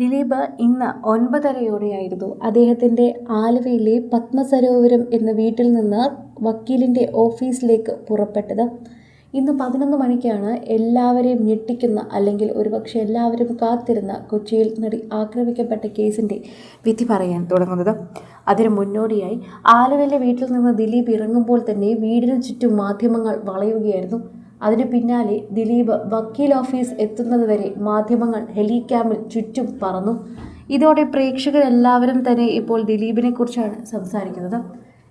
ദിലീപ് ഇന്ന് ഒൻപതരയോടെയായിരുന്നു അദ്ദേഹത്തിന്റെ ആലുവയിലെ പത്മസരോവരം എന്ന വീട്ടിൽ നിന്ന് വക്കീലിന്റെ ഓഫീസിലേക്ക് പുറപ്പെട്ടത്. ഇന്ന് പതിനൊന്ന് മണിക്കാണ് എല്ലാവരെയും ഞെട്ടിക്കുന്ന അല്ലെങ്കിൽ ഒരുപക്ഷെ എല്ലാവരും കാത്തിരുന്ന കൊച്ചിയിൽ നടി ആക്രമിക്കപ്പെട്ട കേസിന്റെ വിധി പറയാൻ തുടങ്ങുന്നത്. അതിന് മുന്നോടിയായി ആലുവയിലെ വീട്ടിൽ നിന്ന് ദിലീപ് ഇറങ്ങുമ്പോൾ തന്നെ വീടിന് ചുറ്റും മാധ്യമങ്ങൾ വളയുകയായിരുന്നു. അതിന് പിന്നാലെ ദിലീപ് വക്കീൽ ഓഫീസ് എത്തുന്നത് വരെ മാധ്യമങ്ങൾ ഹെലിക്യാമിൽ ചുറ്റും പറന്നു. ഇതോടെ പ്രേക്ഷകരെല്ലാവരും തന്നെ ഇപ്പോൾ ദിലീപിനെ കുറിച്ചാണ് സംസാരിക്കുന്നത്.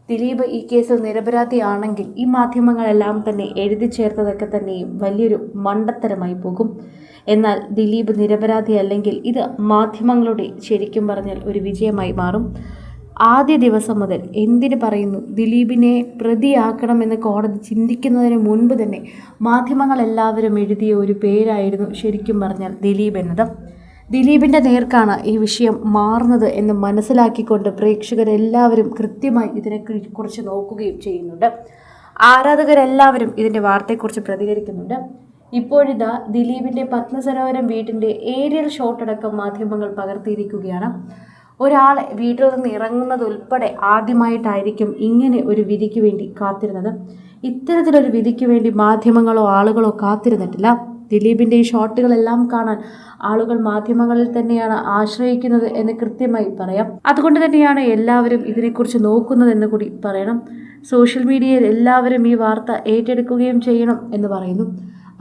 ദിലീപ് ഈ കേസിൽ നിരപരാധിയാണെങ്കിൽ ഈ മാധ്യമങ്ങളെല്ലാം തന്നെ എഴുതി ചേർത്തതൊക്കെ തന്നെയും വലിയൊരു മണ്ടത്തരമായി പോകും. എന്നാൽ ദിലീപ് നിരപരാധിയല്ലെങ്കിൽ ഇത് മാധ്യമങ്ങളുടെ ശരിക്കും പറഞ്ഞാൽ ഒരു വിജയമായി മാറും. ആദ്യ ദിവസം മുതൽ എന്തിനു പറയുന്നു? ദിലീപിനെ പ്രതിയാക്കണമെന്ന് കോടതി ചിന്തിക്കുന്നതിന് മുൻപ് തന്നെ മാധ്യമങ്ങളെല്ലാവരും എഴുതിയ ഒരു പേരായിരുന്നു ശരിക്കും പറഞ്ഞാൽ ദിലീപ് എന്നത്. ദിലീപിന്റെ നേർക്കാണ് ഈ വിഷയം മാറുന്നത് എന്ന് മനസ്സിലാക്കിക്കൊണ്ട് പ്രേക്ഷകരെല്ലാവരും കൃത്യമായി ഇതിനെക്കുറിച്ച് നോക്കുകയും ചെയ്യുന്നുണ്ട്. ആരാധകരെല്ലാവരും ഇതിന്റെ വാർത്തയെക്കുറിച്ച് പ്രതികരിക്കുന്നുണ്ട്. ഇപ്പോഴിതാ ദിലീപിന്റെ പത്മസരോവരം വീട്ടിന്റെ ഏരിയൽ ഷോട്ടടക്കം മാധ്യമങ്ങൾ പകർത്തിയിരിക്കുകയാണ്. ഒരാൾ വീട്ടിൽ നിന്ന് ഇറങ്ങുന്നത് ഉൾപ്പെടെ ആദ്യമായിട്ടായിരിക്കും ഇങ്ങനെ ഒരു വിധിക്ക് വേണ്ടി കാത്തിരുന്നത്. ഇത്തരത്തിലൊരു വിധിക്ക് വേണ്ടി മാധ്യമങ്ങളോ ആളുകളോ കാത്തിരുന്നിട്ടില്ല. ദിലീപിന്റെ ഈ ഷോട്ടുകളെല്ലാം കാണാൻ ആളുകൾ മാധ്യമങ്ങളിൽ തന്നെയാണ് ആശ്രയിക്കുന്നത് എന്ന് കൃത്യമായി പറയാം. അതുകൊണ്ട് തന്നെയാണ് എല്ലാവരും ഇതിനെക്കുറിച്ച് നോക്കുന്നതെന്ന് കൂടി പറയണം. സോഷ്യൽ മീഡിയയിൽ എല്ലാവരും ഈ വാർത്ത ഏറ്റെടുക്കുകയും ചെയ്യണം എന്ന് പറയുന്നു.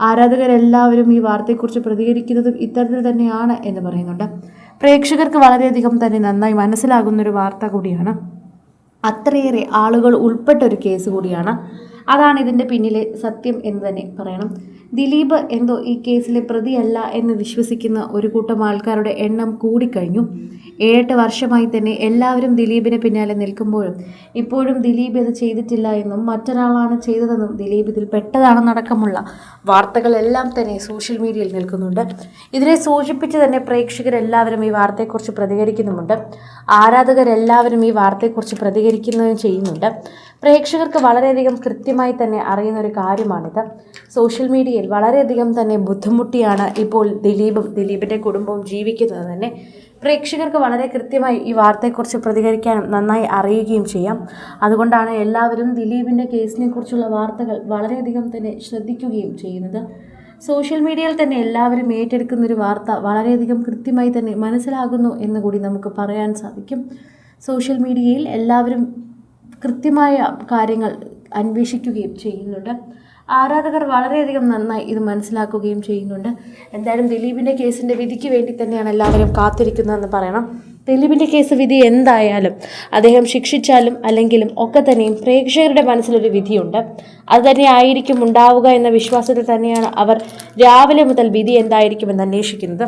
ആരാധകരെല്ലാവരും ഈ വാർത്തയെക്കുറിച്ച് പ്രതികരിക്കുന്നതും ഇത്തരത്തിൽ തന്നെയാണ് എന്ന് പറയുന്നുണ്ട്. പ്രേക്ഷകർക്ക് വളരെയധികം തന്നെ നന്നായി മനസ്സിലാകുന്നൊരു വാർത്ത കൂടിയാണ്. അത്രയേറെ ആളുകൾ ഉൾപ്പെട്ട ഒരു കേസ് കൂടിയാണ്. അതാണ് ഇതിന്റെ പിന്നിലെ സത്യം എന്ന് തന്നെ പറയണം. ദിലീപ് എന്തോ ഈ കേസിലെ പ്രതിയല്ല എന്ന് വിശ്വസിക്കുന്ന ഒരു കൂട്ടം ആൾക്കാരുടെ എണ്ണം കൂടിക്കഴിഞ്ഞു. ഏഴെട്ട് വർഷമായി തന്നെ എല്ലാവരും ദിലീപിന് പിന്നാലെ നിൽക്കുമ്പോഴും ഇപ്പോഴും ദിലീപ് ഇത് ചെയ്തിട്ടില്ല എന്നും മറ്റൊരാളാണ് ചെയ്തതെന്നും ദിലീപ് ഇതിൽ പെട്ടതാണെന്നടക്കമുള്ള വാർത്തകളെല്ലാം തന്നെ സോഷ്യൽ മീഡിയയിൽ നിൽക്കുന്നുണ്ട്. ഇതിനെ സൂചിപ്പിച്ച് തന്നെ പ്രേക്ഷകരെല്ലാവരും ഈ വാർത്തയെക്കുറിച്ച് പ്രതികരിക്കുന്നുമുണ്ട്. ആരാധകരെല്ലാവരും ഈ വാർത്തയെക്കുറിച്ച് പ്രതികരിക്കുന്നതും ചെയ്യുന്നുണ്ട്. പ്രേക്ഷകർക്ക് വളരെയധികം കൃത്യമായി തന്നെ അറിയുന്ന ഒരു കാര്യമാണിത്. സോഷ്യൽ മീഡിയയിൽ വളരെയധികം തന്നെ ബുദ്ധിമുട്ടിയാണ് ഇപ്പോൾ ദിലീപും ദിലീപിന്റെ കുടുംബവും ജീവിക്കുന്നത് തന്നെ. പ്രേക്ഷകർക്ക് വളരെ കൃത്യമായി ഈ വാർത്തയെക്കുറിച്ച് പ്രതികരിക്കാനും നന്നായി അറിയുകയും ചെയ്യാം. അതുകൊണ്ടാണ് എല്ലാവരും ദിലീപിന്റെ കേസിനെ കുറിച്ചുള്ള വാർത്തകൾ വളരെയധികം തന്നെ ശ്രദ്ധിക്കുകയും ചെയ്യുന്നത്. സോഷ്യൽ മീഡിയയിൽ തന്നെ എല്ലാവരും ഏറ്റെടുക്കുന്ന ഒരു വാർത്ത വളരെയധികം കൃത്യമായി തന്നെ മനസ്സിലാകുന്നു എന്ന് കൂടി നമുക്ക് പറയാൻ സാധിക്കും. സോഷ്യൽ മീഡിയയിൽ എല്ലാവരും കൃത്യമായ കാര്യങ്ങൾ അന്വേഷിക്കുകയും ചെയ്യുന്നുണ്ട്. ആരാധകർ വളരെയധികം നന്നായി ഇത് മനസ്സിലാക്കുകയും ചെയ്യുന്നുണ്ട്. എന്തായാലും ദിലീപിന്റെ കേസിന്റെ വിധിക്ക് വേണ്ടി തന്നെയാണ് എല്ലാവരും കാത്തിരിക്കുന്നതെന്ന് പറയണം. ദിലീപിന്റെ കേസ് വിധി എന്തായാലും അദ്ദേഹം ശിക്ഷിച്ചാലും അല്ലെങ്കിലും ഒക്കെ തന്നെയും പ്രേക്ഷകരുടെ മനസ്സിലൊരു വിധിയുണ്ട്. അത് തന്നെ ആയിരിക്കും ഉണ്ടാവുക എന്ന വിശ്വാസത്തിൽ തന്നെയാണ് അവർ രാവിലെ മുതൽ വിധി എന്തായിരിക്കുമെന്ന് അന്വേഷിക്കുന്നത്.